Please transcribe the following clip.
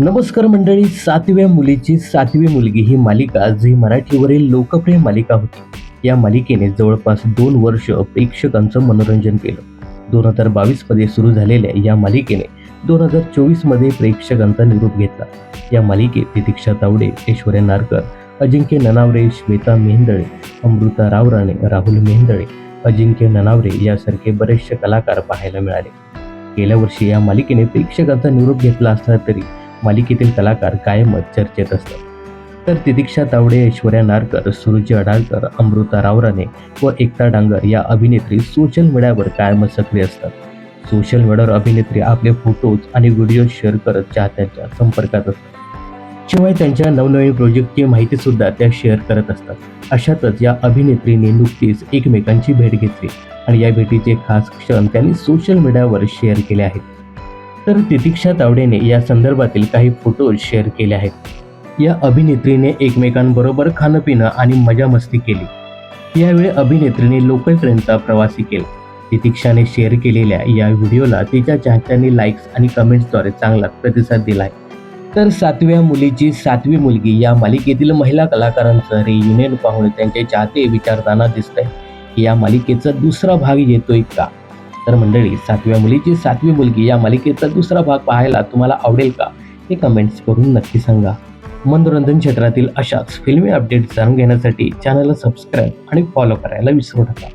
नमस्कार मंडळी सातव्या मुलीची सातवी मुलगी ही मालिका झी मराठीवरील लोकप्रिय मालिका होती. या मालिकेने जवळपास दोन वर्ष प्रेक्षकांचं मनोरंजन केलं. दोन हजार बावीसमध्ये सुरू झालेल्या या मालिकेने दोन हजार चोवीसमध्ये प्रेक्षकांचा निरोप घेतला. या मालिकेत तितिक्षा तावडे ऐश्वर्या नारकर अजिंक्य ननावरे श्वेता मेहंदळे अमृता रावराणे राहुल मेहंदळे अजिंक्य ननावरे यासारखे बरेचसे कलाकार पाहायला मिळाले. गेल्या वर्षी या मालिकेने प्रेक्षकांचा निरोप घेतला असला तरी मालिकेतील कलाकार कायमच चर्चेत असतात. तर तितिक्षा तावडे ऐश्वर्या नारकर सुरुची अडाळकर अमृता रावराने व एकता डांगर या अभिनेत्री सोशल मीडियावर कायमच सक्रिय असतात. सोशल मीडियावर अभिनेत्री आपले फोटोज आणि व्हिडिओ शेअर करत चाहत्यांच्या संपर्कात असतात. शिवाय त्यांच्या नवनवीन प्रोजेक्टची माहिती सुद्धा त्या शेअर करत असतात. अशातच या अभिनेत्रीने नुकतीच एकमेकांची भेट घेतली आणि या भेटीचे खास क्षण त्यांनी सोशल मीडियावर शेअर केले आहेत. तर तितिक्षा तावडेने या संदर्भातील काही फोटोज शेअर केले आहेत. या अभिनेत्रीने एकमेकांबरोबर खाणं पिणं आणि मजा मस्ती केली. यावेळी अभिनेत्रीने लोकलपर्यंत प्रवासी केला. तितिक्षाने शेअर केलेल्या या व्हिडिओला तिच्या चाहत्यांनी लाईक्स आणि कमेंट्सद्वारे चांगला प्रतिसाद दिला आहे. तर सातव्या मुलीची सातवी मुलगी या मालिकेतील महिला कलाकारांचं रियुनियन पाहून त्यांचे चाहते विचारताना दिसत आहे या मालिकेचा दुसरा भाग येतोय का? तर मंडळी सातव्या मुलीची सातवी मुलगी या मालिकेचा दुसरा भाग पाहायला तुम्हाला आवडेल का? हे कमेंट्स करून नक्की सांगा. मनोरंजन क्षेत्रातील अशाच फिल्मी अपडेट्स जाणून घेण्यासाठी चॅनलला सबस्क्राईब आणि फॉलो करायला विसरू नका.